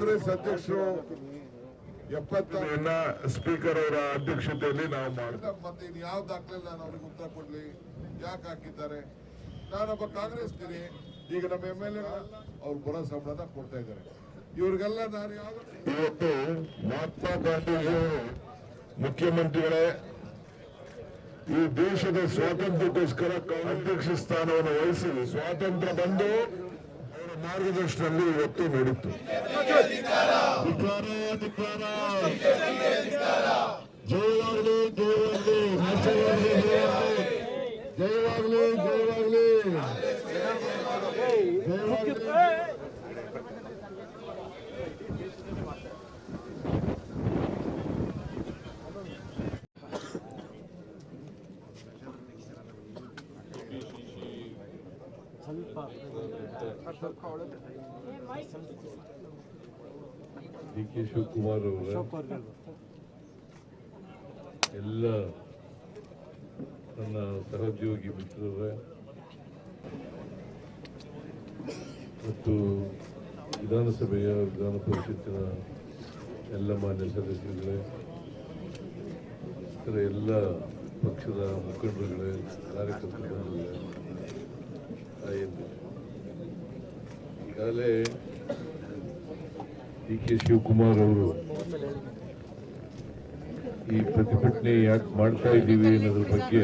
ಕಾಂಗ್ರೆಸ್ ಅಧ್ಯಕ್ಷರು ಎಪ್ಪತ್ತನ್ನ ಸ್ಪೀಕರ್ ಅವರ ಅಧ್ಯಕ್ಷತೆಯಲ್ಲಿ ನಾವು ಮತ್ತೆ ಇನ್ನು ಯಾವ ದಾಖಲೆ ನಾನು ಅವ್ರಿಗೆ ಉತ್ತರ ಕೊಡ್ಲಿ? ಯಾಕೆ ಹಾಕಿದ್ದಾರೆ? ನಾನೊಬ್ಬ ಕಾಂಗ್ರೆಸ್ ಈಗ ನಮ್ಮ ಎಂ ಎಲ್ ಎ ಅವ್ರು ಬರೋ ಸಂಬಳನ ಕೊಡ್ತಾ ಇದ್ದಾರೆ. ಇವ್ರಿಗೆಲ್ಲ ನಾನು ಯಾವ ಇವತ್ತು ಮಹಾತ್ಮ ಗಾಂಧೀಜಿ ಮುಖ್ಯಮಂತ್ರಿಗಳೇ ಈ ದೇಶದ ಸ್ವಾತಂತ್ರ್ಯಕ್ಕೋಸ್ಕರ ಅಧ್ಯಕ್ಷ ಸ್ಥಾನವನ್ನು ವಹಿಸಿ ಸ್ವಾತಂತ್ರ್ಯ ಬಂದು ಮಾರ್ಗದರ್ಶನದಲ್ಲಿ ಇವತ್ತು ನಡೀತು ಧಿಕ್ಕಾರ, ಧಿಕ್ಕಾರ. ಜಯವಾಗಲಿ ಜಯವಾಗಲಿ. ಹರ್ಷವಾಗಲಿ ಜಯವಾಗಲಿ. ಜಯವಾಗಲಿ ಡಿ ಕೆ ಶಿವಕುಮಾರ್ ಅವರ. ಎಲ್ಲ ನನ್ನ ಸಹೋದ್ಯೋಗಿ ಮಿತ್ರರ. ಮತ್ತು ವಿಧಾನಸಭೆಯ ವಿಧಾನ ಪರಿಷತ್ತಿನ ಎಲ್ಲ ಮಾನ್ಯ ಸದಸ್ಯರುಗಳೇ ಇತರ ಎಲ್ಲ ಪಕ್ಷದ ಮುಖಂಡರುಗಳೇ ಕಾರ್ಯಕರ್ತರುಗಳೇ ಈಗಾಗಲೇ ಡಿ ಕೆ ಶಿವಕುಮಾರ್ ಅವರು ಈ ಪ್ರತಿಭಟನೆ ಯಾಕೆ ಮಾಡ್ತಾ ಇದ್ದೀವಿ ಅನ್ನೋದ್ರ ಬಗ್ಗೆ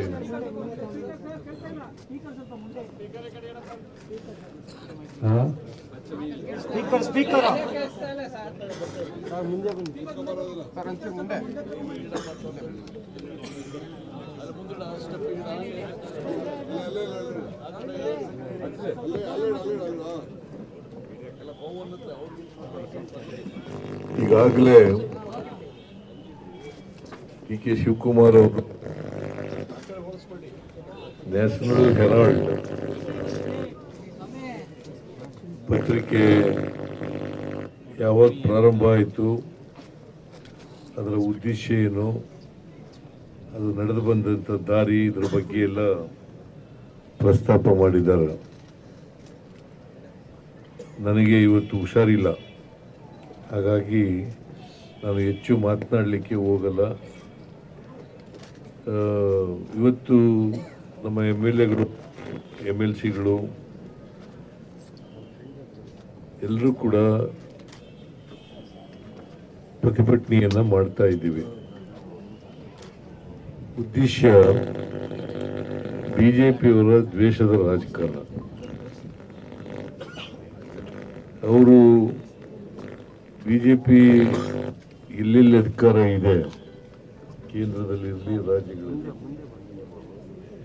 ಮುಂದೆ ಬನ್ನಿ ಸರ್ ಒಂಚೂರು ಮುಂದೆ ಈಗಾಗಲೇ ಡಿ ಕೆ ಶಿವಕುಮಾರ್ ಅವರು ನ್ಯಾಷನಲ್ ಹೆರಾಲ್ಡ್ ಪತ್ರಿಕೆ ಯಾವಾಗ ಪ್ರಾರಂಭ ಆಯಿತು, ಅದರ ಉದ್ದೇಶ ಏನು, ಅದು ನಡೆದು ಬಂದಂಥ ದಾರಿ, ಇದರ ಬಗ್ಗೆ ಎಲ್ಲ ಪ್ರಸ್ತಾಪ ಮಾಡಿದ್ದಾರೆ. ನನಗೆ ಇವತ್ತು ಹುಷಾರಿಲ್ಲ. ಹಾಗಾಗಿ ನಾನು ಹೆಚ್ಚು ಮಾತನಾಡಲಿಕ್ಕೆ ಹೋಗಲ್ಲ. ಇವತ್ತು ನಮ್ಮ ಎಂ ಎಲ್ ಎಗಳು ಎಂ ಎಲ್ ಸಿಗಳು ಎಲ್ಲರೂ ಕೂಡ ಪ್ರತಿಭಟನೆಯನ್ನು ಮಾಡ್ತಾ ಇದ್ದೀವಿ. ಉದ್ದೇಶ ಬಿ ಜೆ ಪಿಯವರ ದ್ವೇಷದ ರಾಜಕಾರಣ. ಅವರು ಬಿ ಜೆ ಪಿ ಇಲ್ಲೆಲ್ಲಿ ಅಧಿಕಾರ ಇದೆ. ಕೇಂದ್ರದಲ್ಲಿರಲಿ ರಾಜ್ಯಗಳಲ್ಲಿ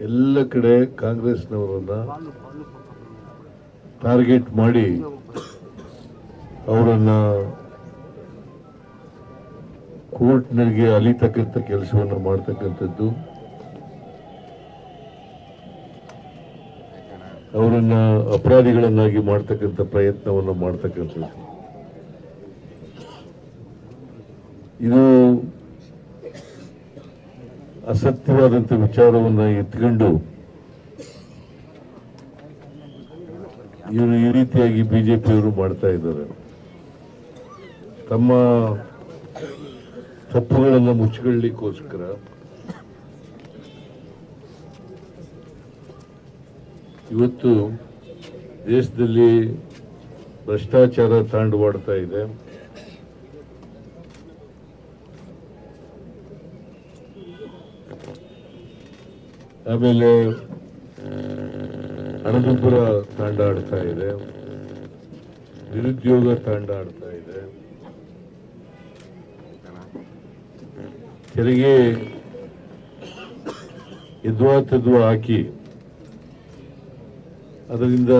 ಎಲ್ಲ ಕಡೆ ಕಾಂಗ್ರೆಸ್ನವರನ್ನ ಟಾರ್ಗೆಟ್ ಮಾಡಿ ಅವರನ್ನ ಕೋರ್ಟ್ನಲ್ಲಿ ಅಲಿತಕ್ಕಂಥ ಕೆಲಸವನ್ನು ಮಾಡ್ತಕ್ಕಂಥದ್ದು ಅವರನ್ನ ಅಪರಾಧಿಗಳನ್ನಾಗಿ ಮಾಡ್ತಕ್ಕಂಥ ಪ್ರಯತ್ನವನ್ನು ಮಾಡ್ತಕ್ಕಂಥದ್ದು. ಇದು ಅಸತ್ಯವಾದಂಥ ವಿಚಾರವನ್ನ ಎತ್ಕೊಂಡು ಇವರು ಈ ರೀತಿಯಾಗಿ ಬಿಜೆಪಿಯವರು ಮಾಡ್ತಾ ಇದ್ದಾರೆ. ತಮ್ಮ ತಪ್ಪುಗಳನ್ನು ಮುಚ್ಚಿಕೊಳ್ಳಿಕ್ಕೋಸ್ಕರ ಇವತ್ತು ದೇಶದಲ್ಲಿ ಭ್ರಷ್ಟಾಚಾರ ತಾಂಡವಾಡ್ತಾ ಇದೆ. ಆಮೇಲೆ ಹಣದುಬ್ಬರ ತಾಂಡ ಆಡ್ತಾ ಇದೆ. ನಿರುದ್ಯೋಗ ತಾಂಡ ಆಡ್ತಾ ಇದೆ. ತೆರಿಗೆ ಎದ್ವಾ ತದ್ವಾ ಹಾಕಿ ಅದರಿಂದ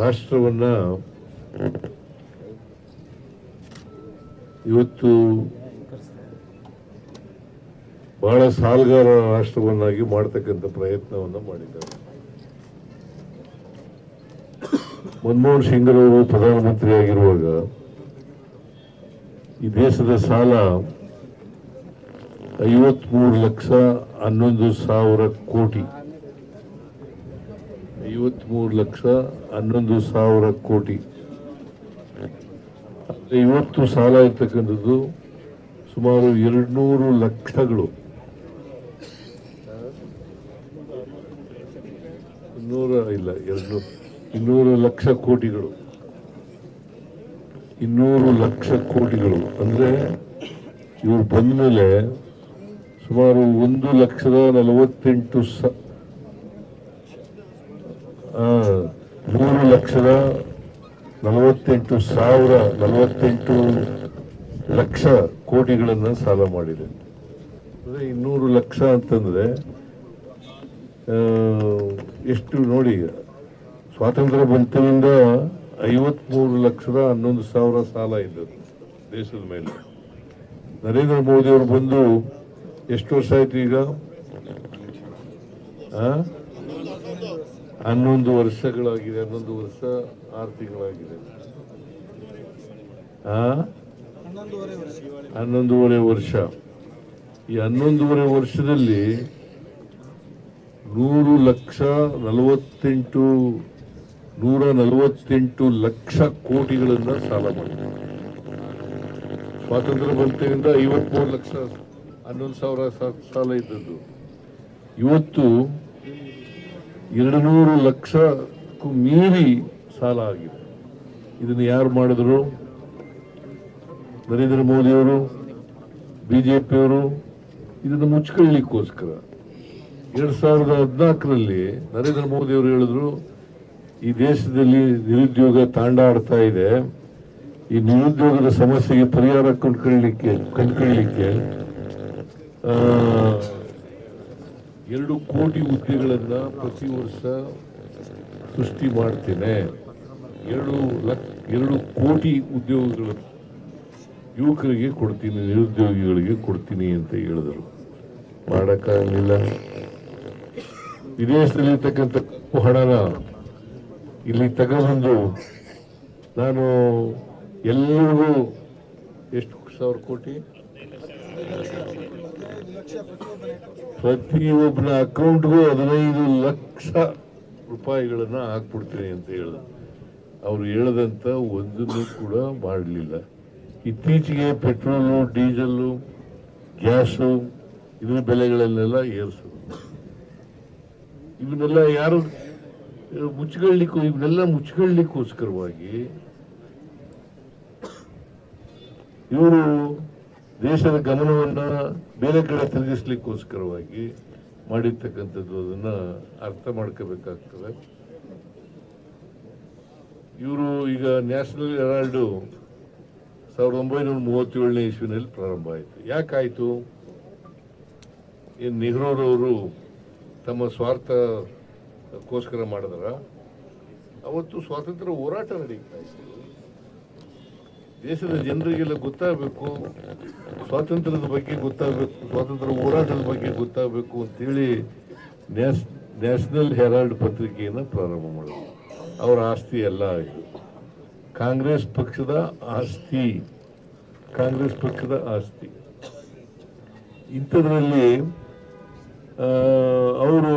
ರಾಷ್ಟ್ರವನ್ನು ಇವತ್ತು ಬಹಳ ಸಾಲಗಾರ ರಾಷ್ಟ್ರವನ್ನಾಗಿ ಮಾಡ್ತಕ್ಕಂಥ ಪ್ರಯತ್ನವನ್ನು ಮಾಡಿದ್ದಾರೆ. ಮನಮೋಹನ್ ಸಿಂಗ್ರವರು ಪ್ರಧಾನಮಂತ್ರಿ ಆಗಿರುವಾಗ ಈ ದೇಶದ ಸಾಲ ಐವತ್ಮೂರು ಲಕ್ಷ ಹನ್ನೊಂದು ಸಾವಿರ ಕೋಟಿ ಐವತ್ಮೂರು ಲಕ್ಷ ಹನ್ನೊಂದು ಸಾವಿರ ಕೋಟಿ. ಇವತ್ತು ಸಾಲ ಇರ್ತಕ್ಕಂಥದ್ದು ಸುಮಾರು ಎರಡ್ನೂರು ಲಕ್ಷಗಳು. ಇನ್ನೂರ ಇಲ್ಲ ಎರಡು ಇನ್ನೂರು ಲಕ್ಷ ಕೋಟಿಗಳು. ಇನ್ನೂರು ಲಕ್ಷ ಕೋಟಿಗಳು. ಅಂದ್ರೆ ಇವರು ಬಂದ ಮೇಲೆ ಸುಮಾರು ಒಂದು ಲಕ್ಷದ ನಲವತ್ತೆಂಟು ಮೂರು ಲಕ್ಷದ ನಲವತ್ತೆಂಟು ಸಾವಿರ ನಲವತ್ತೆಂಟು ಲಕ್ಷ ಕೋಟಿಗಳನ್ನು ಸಾಲ ಮಾಡಿದೆ. ಅಂದರೆ ಇನ್ನೂರು ಲಕ್ಷ ಅಂತಂದರೆ ಎಷ್ಟು ನೋಡಿ, ಸ್ವಾತಂತ್ರ್ಯ ಬಂತಿನಿಂದ ಐವತ್ಮೂರು ಲಕ್ಷದ ಹನ್ನೊಂದು ಸಾವಿರ ಸಾಲ ಇದ್ದದ್ದು ದೇಶದ ಮೇಲೆ. ನರೇಂದ್ರ ಮೋದಿ ಅವರು ಬಂದು ಎಷ್ಟು ವರ್ಷ ಆಯ್ತು ಈಗ? ಹನ್ನೊಂದು ವರ್ಷಗಳಾಗಿದೆ, ಹನ್ನೊಂದು ವರ್ಷ ಆರು ತಿಂಗಳಾಗಿದೆ ಹನ್ನೊಂದೂವರೆ ವರ್ಷ. ಈ ಹನ್ನೊಂದೂವರೆ ವರ್ಷದಲ್ಲಿ ನೂರು ಲಕ್ಷ ನಲವತ್ತೆಂಟು, ನೂರ ನಲವತ್ತೆಂಟು ಲಕ್ಷ ಕೋಟಿಗಳನ್ನ ಸಾಲ ಮಾಡಿದೆ ಸ್ವಾತಂತ್ರ್ಯ ಬಂತೆಯಿಂದ ಐವತ್ಮೂರು ಲಕ್ಷ, ಹನ್ನೊಂದು ಸಾವಿರ ಸಾಲ ಇದ್ದದ್ದು. ಇವತ್ತು ಎರಡು ನೂರು ಲಕ್ಷಕ್ಕೂ ಮೀರಿ ಸಾಲ ಆಗಿದೆ. ಇದನ್ನು ಯಾರು ಮಾಡಿದ್ರು? ನರೇಂದ್ರ ಮೋದಿಯವರು, ಬಿಜೆಪಿಯವರು? ಇದನ್ನು ಮುಚ್ಕೊಳ್ಳಿಕ್ಕೋಸ್ಕರ. ಎರಡ್ ಸಾವಿರದ ಹದಿನಾಲ್ಕರಲ್ಲಿ ನರೇಂದ್ರ ಮೋದಿ ಅವರು ಹೇಳಿದ್ರು, ಈ ದೇಶದಲ್ಲಿ ನಿರುದ್ಯೋಗ ತಾಂಡಾಡ್ತಾ ಇದೆ. ಈ ನಿರುದ್ಯೋಗದ ಸಮಸ್ಯೆಗೆ ಪರಿಹಾರ ಕಂಡುಕೊಳ್ಳಲಿಕ್ಕೆ ಕಂಡುಕೊಳ್ಳಲಿಕ್ಕೆ ಎರಡು ಕೋಟಿ ಹುದ್ದೆಗಳನ್ನ ಪ್ರತಿ ವರ್ಷ ಸೃಷ್ಟಿ ಮಾಡ್ತೇನೆ. ಎರಡು ಲಕ್ಷ ಎರಡು ಕೋಟಿ ಉದ್ಯೋಗಗಳು ಯುವಕರಿಗೆ ಕೊಡ್ತೀನಿ, ನಿರುದ್ಯೋಗಿಗಳಿಗೆ ಕೊಡ್ತೀನಿ ಅಂತ ಹೇಳಿದರು. ಮಾಡೋಕ್ಕಾಗಲಿಲ್ಲ. ವಿದೇಶದಲ್ಲಿರ್ತಕ್ಕಂಥ ಹಣನ ಇಲ್ಲಿ ತಗೊಬಂದು ನಾನು ಎಲ್ಲರಿಗೂ ಎಷ್ಟು? ಸಾವಿರ ಕೋಟಿ? ಪ್ರತಿಯೊಬ್ಬನ ಅಕೌಂಟ್ಗೂ ಹದಿನೈದು ಲಕ್ಷ ರೂಪಾಯಿಗಳನ್ನ ಹಾಕ್ಬಿಡ್ತೀನಿ ಅಂತ ಹೇಳಿದ ಅವ್ರು ಹೇಳದಂತ ಒಂದನ್ನು ಕೂಡ ಮಾಡಲಿಲ್ಲ. ಇತ್ತೀಚೆಗೆ ಪೆಟ್ರೋಲು ಡೀಸೆಲ್ಲು ಗ್ಯಾಸು, ಇದರ ಬೆಲೆಗಳನ್ನೆಲ್ಲ ಏರಿಸು ಇವನ್ನೆಲ್ಲ ಯಾರು ಮುಚ್ಚಿಕೊಳ್ಳಿಕ್ಕೂ ಇವನ್ನೆಲ್ಲ ಮುಚ್ಚಿಕೊಳ್ಳಿಕ್ಕೋಸ್ಕರವಾಗಿ ಇವರು ದೇಶದ ಗಮನವನ್ನ ಬೇರೆ ಕಡೆ ತಿರುಗಿಸ್ಲಿಕ್ಕೋಸ್ಕರವಾಗಿ ಮಾಡಿರ್ತಕ್ಕಂಥದ್ದು ಅದನ್ನ ಅರ್ಥ ಮಾಡ್ಕೋಬೇಕಾಗ್ತದೆ. ಇವರು ಈಗ ನ್ಯಾಷನಲ್ ಹೆರಾಲ್ಡು ಸಾವಿರದ ಒಂಬೈನೂರ ಮೂವತ್ತೇಳನೇ ಇಸ್ವಿನಲ್ಲಿ ಪ್ರಾರಂಭ ಆಯಿತು. ಯಾಕಾಯಿತು? ಏನು ನೆಹರೂರವರು ತಮ್ಮ ಸ್ವಾರ್ಥಕ್ಕೋಸ್ಕರ ಮಾಡಿದ್ರ? ಅವತ್ತು ಸ್ವಾತಂತ್ರ್ಯ ಹೋರಾಟ ನಡೀತಾ ಇತ್ತು. ದೇಶದ ಜನರಿಗೆಲ್ಲ ಗೊತ್ತಾಗಬೇಕು, ಸ್ವಾತಂತ್ರ್ಯದ ಬಗ್ಗೆ ಗೊತ್ತಾಗಬೇಕು, ಸ್ವಾತಂತ್ರ್ಯ ಹೋರಾಟದ ಬಗ್ಗೆ ಗೊತ್ತಾಗಬೇಕು ಅಂತೇಳಿ ನ್ಯಾಷ್ ನ್ಯಾಷನಲ್ ಹೆರಾಲ್ಡ್ ಪತ್ರಿಕೆಯನ್ನು ಪ್ರಾರಂಭ ಮಾಡಿದ್ರು. ಅವರ ಆಸ್ತಿ ಎಲ್ಲ ಇದು ಕಾಂಗ್ರೆಸ್ ಪಕ್ಷದ ಆಸ್ತಿ, ಕಾಂಗ್ರೆಸ್ ಪಕ್ಷದ ಆಸ್ತಿ. ಇಂಥದ್ರಲ್ಲಿ ಅವರು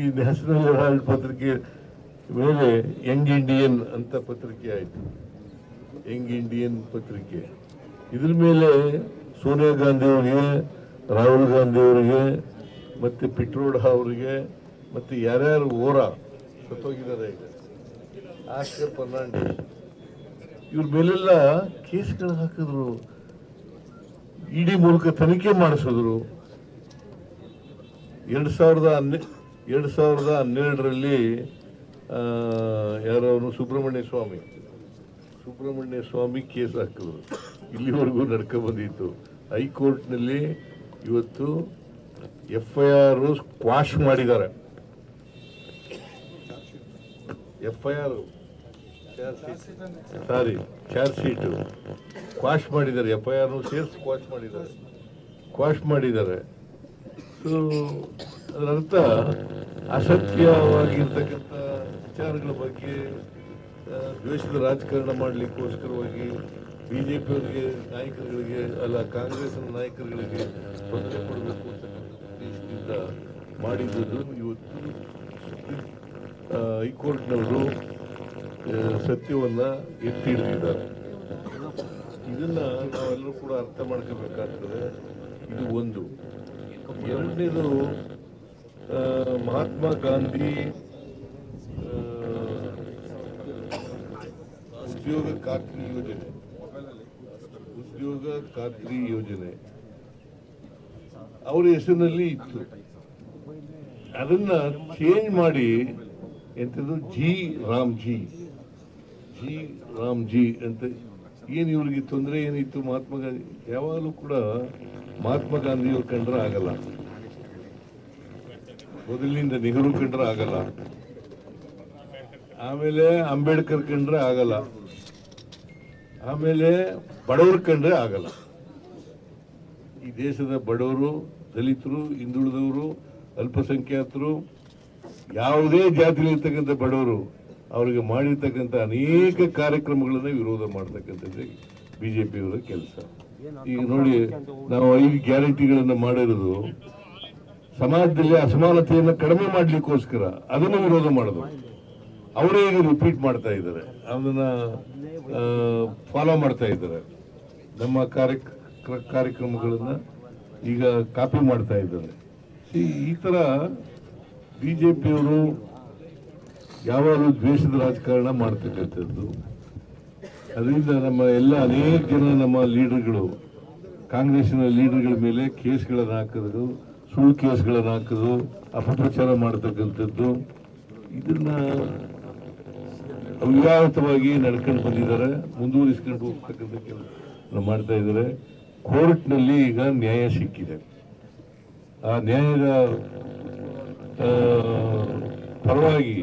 ಈ ನ್ಯಾಷನಲ್ ಹೆರಾಲ್ಡ್ ಪತ್ರಿಕೆ ಮೇಲೆ ಯಂಗ್ ಇಂಡಿಯನ್ ಅಂತ ಪತ್ರಿಕೆ ಆಯಿತು. ಯಂಗ್ ಇಂಡಿಯನ್ ಪತ್ರಿಕೆ? ಇದ್ರ ಮೇಲೆ ಸೋನಿಯಾ ಗಾಂಧಿ ಅವರಿಗೆ, ರಾಹುಲ್ ಗಾಂಧಿ ಅವರಿಗೆ, ಮತ್ತೆ ಪಿಟ್ರೋಡ ಅವರಿಗೆ, ಮತ್ತೆ ಯಾರ್ಯಾರು ಓರ ಸತ್ತೋಗಿದ್ದಾರೆ ಈಗ? ಆಸ್ಕರ್ ಪರ್ನಾಂಡಿ. ಇವ್ರ ಮೇಲೆಲ್ಲ ಕೇಸ್ಗಳು ಹಾಕಿದ್ರು. ಇಡಿ ಮೂಲಕ ತನಿಖೆ ಮಾಡಿಸಿದ್ರು. ಎರಡು ಸಾವಿರದ ಹನ್ನೆ, ಎರಡು ಸಾವಿರದ ಹನ್ನೆರಡರಲ್ಲಿ ಯಾರವರು? ಸುಬ್ರಹ್ಮಣ್ಯ ಸ್ವಾಮಿ. ಸುಬ್ರಹ್ಮಣ್ಯ ಸ್ವಾಮಿ ಕೇಸ್ ಹಾಕಿದ್ರು ಇಲ್ಲಿವರೆಗೂ ನಡ್ಕೊ ಬಂದಿತ್ತು. ಹೈಕೋರ್ಟ್ನಲ್ಲಿ ಇವತ್ತು ಎಫ್ ಐ ಆರ್ ಕ್ವಾಶ್ ಮಾಡಿದ್ದಾರೆ. F I R sorry, charge sheet. Quash ಮಾಡಿದ್ದಾರೆ. ಎಫ್ ಐ ಆರ್ ಸೇರಿಸಿ ಕ್ವಾಶ್ ಮಾಡಿದ್ದಾರೆ. ಕ್ವಾಶ್ ಮಾಡಿದ್ದಾರೆ. ಸೊ ಅದರ ಅರ್ಥ ಅಸತ್ಯವಾಗಿರ್ತಕ್ಕಂಥ ವಿಚಾರಗಳ ಬಗ್ಗೆ ದ್ವೇಷದ ರಾಜಕಾರಣ ಮಾಡಲಿಕ್ಕೋಸ್ಕರವಾಗಿ ಬಿಜೆಪಿಯವರಿಗೆ, ನಾಯಕರುಗಳಿಗೆ, ಅಲ್ಲ ಕಾಂಗ್ರೆಸ್ನ ನಾಯಕರುಗಳಿಗೆ ತೊಂದರೆ ಕೊಡಬೇಕು ಉದ್ದೇಶದಿಂದ ಮಾಡಿದ್ದು ಇವತ್ತು ಹೈಕೋರ್ಟ್ನವರು ಸತ್ಯವನ್ನು ಸತ್ಯವನ್ನ ಎತ್ತಿ ಹಿಡಿದಿದ್ದಾರೆ ಇದನ್ನ ನಾವೆಲ್ಲರೂ ಕೂಡ ಅರ್ಥ ಮಾಡ್ಕೋಬೇಕಾಗ್ತದೆ. ಇದು ಒಂದು. ಎರಡನೇದು ಮಹಾತ್ಮ ಗಾಂಧಿ ಆ, ಉದ್ಯೋಗ ಖಾತ್ರಿ ಯೋಜನೆ. ಉದ್ಯೋಗ ಖಾತ್ರಿ ಯೋಜನೆ. ಅವರ ಹೆಸರಿನಲ್ಲಿ ಇತ್ತು. ಅದನ್ನ ಚೇಂಜ್ ಮಾಡಿ ಎಂಥದ್ದು G RAM G G RAM G ಅಂತ ಏನು ಇವ್ರಿಗೆ ತೊಂದರೆ ಏನಿತ್ತು? ಮಹಾತ್ಮ ಗಾಂಧಿ ಯಾವಾಗಲೂ ಕೂಡ ಮಹಾತ್ಮ ಗಾಂಧಿಯವ್ರು ಕಂಡ್ರೆ ಆಗಲ್ಲ. ಮೊದಲಿನಿಂದ ನೆಹರು ಕಂಡ್ರೆ ಆಗಲ್ಲ. ಆಮೇಲೆ ಅಂಬೇಡ್ಕರ್ ಕಂಡ್ರೆ ಆಗಲ್ಲ. ಆಮೇಲೆ ಬಡವರು ಕಂಡ್ರೆ ಆಗಲ್ಲ. ಈ ದೇಶದ ಬಡವರು, ದಲಿತರು, ಹಿಂದುಳಿದವರು, ಅಲ್ಪಸಂಖ್ಯಾತರು, ಯಾವುದೇ ಜಾತಿಲಿರ್ತಕ್ಕಂಥ ಬಡವರು ಅವರಿಗೆ ಮಾಡಿರ್ತಕ್ಕಂಥ ಅನೇಕ ಕಾರ್ಯಕ್ರಮಗಳನ್ನು ವಿರೋಧ ಮಾಡ್ತಕ್ಕಂಥದ್ದು ಬಿ ಜೆ ಪಿಯವರ ಕೆಲಸ. ಈಗ ನೋಡಿ, ನಾವು ಐದು ಗ್ಯಾರಂಟಿಗಳನ್ನು ಮಾಡಿರೋದು, ಸಮಾಜದಲ್ಲಿ ಅಸಮಾನತೆಯನ್ನು ಕಡಿಮೆ ಮಾಡ್ಲಿಕ್ಕೋಸ್ಕರ ಅದನ್ನು ವಿರೋಧ ಮಾಡೋದು. ಅವರೇ ಈಗ ರಿಪೀಟ್ ಮಾಡ್ತಾ ಇದ್ದಾರೆ. ಅದನ್ನ ಫಾಲೋ ಮಾಡ್ತಾ ಇದ್ದಾರೆ. ನಮ್ಮ ಕಾರ್ಯ ಕಾರ್ಯಕ್ರಮಗಳನ್ನು ಈಗ ಕಾಪಿ ಮಾಡ್ತಾ ಇದ್ದಾರೆ. ಈ ಥರ ಬಿ ಜೆ ಪಿಯವರು ಯಾವಾಗಲೂ ದ್ವೇಷದ ರಾಜಕಾರಣ ಮಾಡ್ತಕ್ಕಂಥದ್ದು. ಅದರಿಂದ ನಮ್ಮ ಎಲ್ಲ ಅನೇಕ ಜನ ನಮ್ಮ ಲೀಡರ್ಗಳು ಕಾಂಗ್ರೆಸ್ನ ಲೀಡರ್ಗಳ ಮೇಲೆ ಕೇಸ್ಗಳನ್ನು ಹಾಕೋದು, ಸುಳ್ಳು ಕೇಸ್ಗಳನ್ನು ಹಾಕೋದು, ಅಪಪ್ರಚಾರ ಮಾಡ್ತಕ್ಕಂಥದ್ದು. ಇದನ್ನ ಅವ್ಯಾಹತವಾಗಿ ನಡ್ಕೊಂಡು ಬಂದಿದ್ದಾರೆ, ಮುಂದುವರಿಸ್ಕೊಂಡು ಹೋಗ್ತಕ್ಕಂಥ ಕೆಲಸ ಮಾಡ್ತಾ ಇದ್ದಾರೆ. ಕೋರ್ಟ್ನಲ್ಲಿ ಈಗ ನ್ಯಾಯ ಸಿಕ್ಕಿದೆ. ಆ ನ್ಯಾಯದ ಪರವಾಗಿ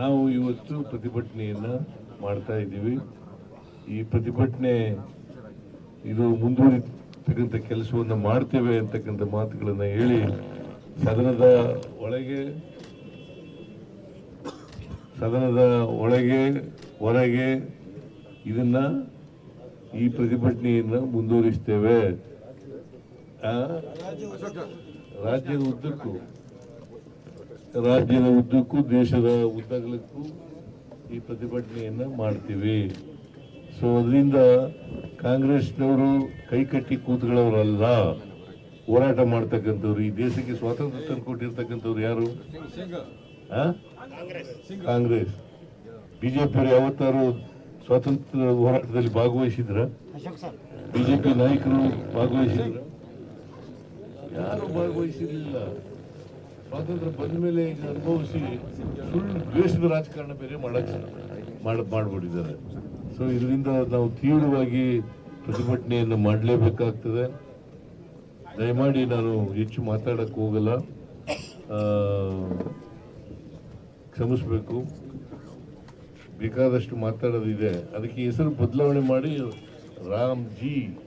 ನಾವು ಇವತ್ತು ಪ್ರತಿಭಟನೆಯನ್ನ ಮಾಡ್ತಾ ಇದ್ದೀವಿ. ಈ ಪ್ರತಿಭಟನೆ, ಇದು ಮುಂದುವರಿತಕ್ಕಂಥ ಕೆಲಸವನ್ನು ಮಾಡ್ತೇವೆ ಅಂತಕ್ಕಂಥ ಮಾತುಗಳನ್ನು ಹೇಳಿ, ಸದನದ ಒಳಗೆ ಸದನದ ಒಳಗೆ, ಹೊರಗೆ ಇದನ್ನ ಈ ಪ್ರತಿಭಟನೆಯನ್ನು ಮುಂದುವರಿಸ್ತೇವೆ? ರಾಜ್ಯದ ಉದ್ದಕ್ಕೂ ರಾಜ್ಯದ ಉದ್ದಕ್ಕೂ, ದೇಶದ ಉದ್ದಗಲಕ್ಕೂ ಈ ಪ್ರತಿಭಟನೆಯನ್ನು ಮಾಡ್ತೀವಿ ಸೊ ಅದರಿಂದ ಕಾಂಗ್ರೆಸ್ನವರು ಕೈಕಟ್ಟಿ ಕೂತ್ಗಳವರಲ್ಲ ಹೋರಾಟ ಮಾಡ್ತಕ್ಕಂಥವ್ರು, ಈ ದೇಶಕ್ಕೆ ಸ್ವಾತಂತ್ರ್ಯ ತಂದು ಕೊಟ್ಟಿರ್ತಕ್ಕಂಥವ್ರು ಯಾರು? ಕಾಂಗ್ರೆಸ್. ಬಿಜೆಪಿಯವರು ಯಾವತ್ತಾರು ಸ್ವಾತಂತ್ರ್ಯ ಹೋರಾಟದಲ್ಲಿ ಭಾಗವಹಿಸಿದ್ರ? ಬಿಜೆಪಿ ನಾಯಕರು ಭಾಗವಹಿಸಿದ್ರು? ಯಾರು ಭಾಗವಹಿಸಿರ್ಲಿಲ್ಲ? ಸ್ವಾತಂತ್ರ್ಯ ಬಂದ ಮೇಲೆ ಅನುಭವಿಸಿ ಸುಳ್ಳು ದ್ವೇಷದ ರಾಜಕಾರಣ ಬೇರೆ ಮಾಡಕ್ ಮಾಡ, ಮಾಡ್ಬಿಟ್ಟಿದ್ದಾರೆ. ಸೊ ಇದರಿಂದ ನಾವು ತೀವ್ರವಾಗಿ ಪ್ರತಿಭಟನೆಯನ್ನು ಮಾಡಲೇಬೇಕಾಗ್ತದೆ. ದಯಮಾಡಿ ನಾನು ಹೆಚ್ಚು ಮಾತಾಡಕ್ಕೆ ಹೋಗಲ್ಲ. ಕ್ಷಮಿಸ್ಬೇಕು. ಬೇಕಾದಷ್ಟು ಮಾತಾಡೋದಿದೆ. ಅದಕ್ಕೆ ಹೆಸರು ಬದಲಾವಣೆ ಮಾಡಿ RAM G.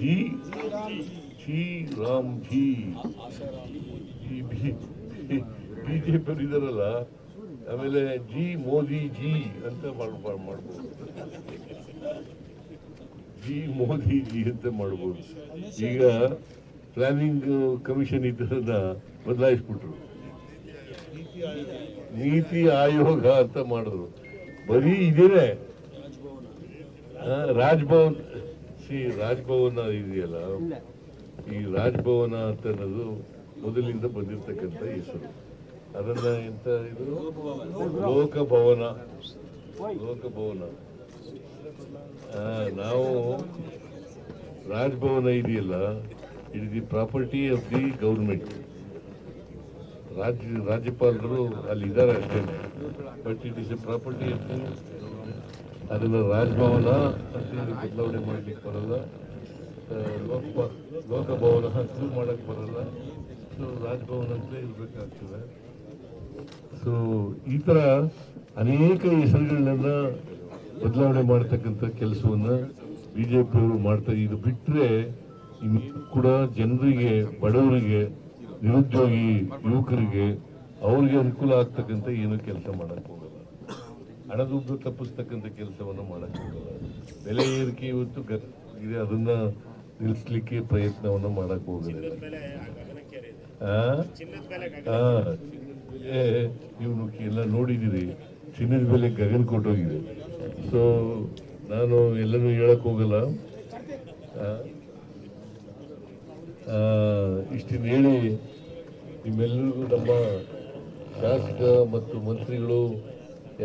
G? G RAM G. ಈ ಬಿಜೆಪಿ ಇದಾರಲ್ಲ, ಆಮೇಲೆ ಜಿ ಮೋದಿ ಜಿ ಅಂತ ಮಾಡ್- ಮಾಡ್- ಮಾಡ್ಬೋದು. ಜಿ ಮೋದಿ ಜಿ ಅಂತ ಮಾಡ್ಬೋದು. ಈಗ ಪ್ಲಾನಿಂಗ್ ಕಮಿಷನ್ ಇದನ್ನ ಬದಲಾಯಿಸ್ಬಿಟ್ರು. ನೀತಿ ಆಯೋಗ ಅಂತ ಮಾಡಿದ್ರು ಬರೀ ಇದೇನೆ. ರಾಜ್ಭವನ್ ಸಿ ರಾಜ್ಭವನ ಇದೆಯಲ್ಲ? ಈ ರಾಜ್ಭವನ ಅಂತ ಅನ್ನೋದು ಮೊದಲಿಂದ ಬಂದಿರತಕ್ಕಂಥ ಹೆಸರು. ಅದನ್ನ ಎಂತ ಇದು? ಲೋಕಭವನ. ಲೋಕಭವನ. ನಾವು ರಾಜ್ಭವನ ಇದೆಯಲ್ಲ it the property of the government. ರಾಜ್ಯ, ರಾಜ್ಯಪಾಲರು ಅಲ್ಲಿ ಇದ್ದಾರೆ ಅಷ್ಟೇ but it is a property ಅದನ್ನ ರಾಜಭವನ ಬದಲಾವಣೆ ಮಾಡ್ಲಿಕ್ಕೆ ಬರಲ್ಲ. ಲೋಕ ಲೋಕಭವನ ಅಂತೂ ಮಾಡಕ್ ಬರಲ್ಲ. ಸೊ ರಾಜಭವನ ಅಂತ ಇರ್ಬೇಕಾಗ್ತದೆ. ಸೊ ಈ ಥರ ಅನೇಕ ಹೆಸರುಗಳನ್ನ ಬದಲಾವಣೆ ಮಾಡ್ತಕ್ಕಂಥ ಜೆ ಪಿಯವರು ಮಾಡ್ತಾರೆ ಇದು ಬಿಟ್ಟರೆ ಇನ್ನೂ ಕೂಡ ಜನರಿಗೆ, ಬಡವರಿಗೆ ನಿರುದ್ಯೋಗಿ ಯುವಕರಿಗೆ ಅವ್ರಿಗೆ ಅನುಕೂಲ ಆಗ್ತಕ್ಕಂಥ ಏನು ಕೆಲಸ ಮಾಡಕ್ಕೆ ಹೋಗಲ್ಲ. ಹಣದುಬ್ಬ ತಪ್ಪಿಸ್ತಕ್ಕಂಥ ಕೆಲಸವನ್ನು ಮಾಡಕ್ಕೆ ಹೋಗಲ್ಲ. ಬೆಲೆ ಏರಿಕೆ ಇವತ್ತು ಇದೆ ಅದನ್ನ ನಿಲ್ಲಿಸ್ಲಿಕ್ಕೆ ಪ್ರಯತ್ನವನ್ನು ಮಾಡಕ್ಕೆ ಹೋಗಲ್ಲ. ಇವನು ಎಲ್ಲ ನೋಡಿದಿರಿ. ಚಿನ್ನದ ಬೆಲೆ ಗಗನ ಕೊಟ್ಟೋಗಿದೆ. ಸೊ ನಾನು ಎಲ್ಲನೂ ಹೇಳಕ್ ಹೋಗಲ್ಲ. ಇಷ್ಟನ್ನು ಹೇಳಿ ನಿಮ್ಮೆಲ್ಲರಿಗೂ ನಮ್ಮ ಶಾಸಕ ಮತ್ತು ಮಂತ್ರಿಗಳು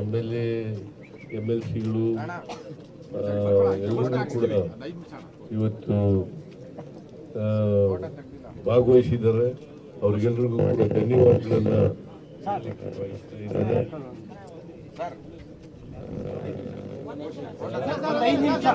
M L A M L ಸಿಗಳು ಎಲ್ಲರೂ ಕೂಡ ಇವತ್ತು ಭಾಗವಹಿಸಿದ್ದಾರೆ. ಅವ್ರಿಗೆಲ್ರಿಗೂ ಕೂಡ ಧನ್ಯವಾದಗಳನ್ನ ಬಯಸ್ತಾ